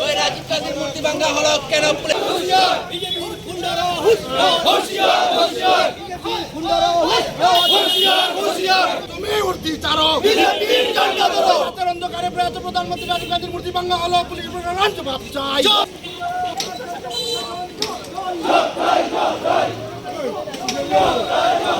ওই রাজীব গান্ধীর মূর্তি ভাঙ্গা হলো পুলিশ তুমি উর্দি চারো বিজেপির ঝান্ডা ধরো রাতের অন্ধকারে প্রয়াত প্রধানমন্ত্রী রাজীব গান্ধীর মূর্তি ভাঙা হলো পুলিশ প্রশাসন জবাব চাই এটাই হবে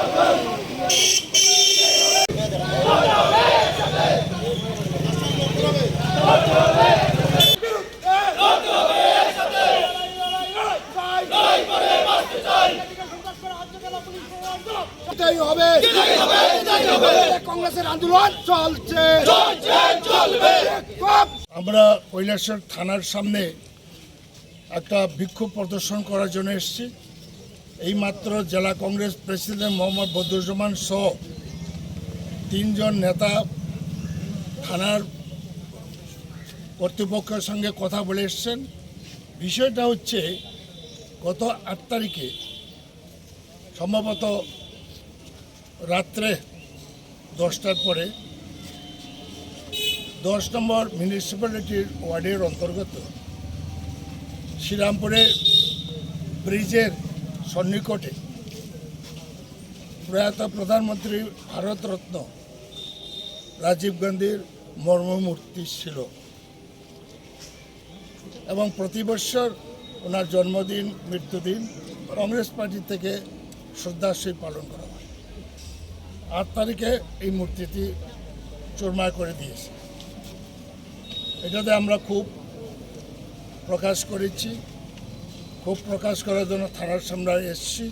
কংগ্রেসের আন্দোলন চলছে আমরা কৈলাসর থানার সামনে একটা বিক্ষোভ প্রদর্শন করার জন্য এসেছি। এইমাত্র জেলা কংগ্রেস প্রেসিডেন্ট মোহাম্মদ বদরুজ্জামান সহ তিনজন নেতা থানার কর্তৃপক্ষের সঙ্গে কথা বলে এসছেন। বিষয়টা হচ্ছে, গত আট তারিখে সম্ভবত রাত্রে দশটার পরে দশ নম্বর মিউনিসিপ্যালিটির ওয়ার্ডের অন্তর্গত শ্রীরামপুরে ব্রিজের সন্নিকটে প্রয়াত প্রধানমন্ত্রী ভারতরত্ন রাজীব গান্ধীর মর্মমূর্তি ছিল। এবং প্রতি বৎসর ওনার জন্মদিন, মৃত্যুদিন কংগ্রেস পার্টি থেকে শ্রদ্ধাশীল পালন করা হয়। আট তারিখে এই মূর্তিটি চুরমার করে দিয়েছে। এটাতে আমরা খুব প্রকাশ করেছি। খুব প্রকাশ করার জন্য থানার সামনে এসেছি।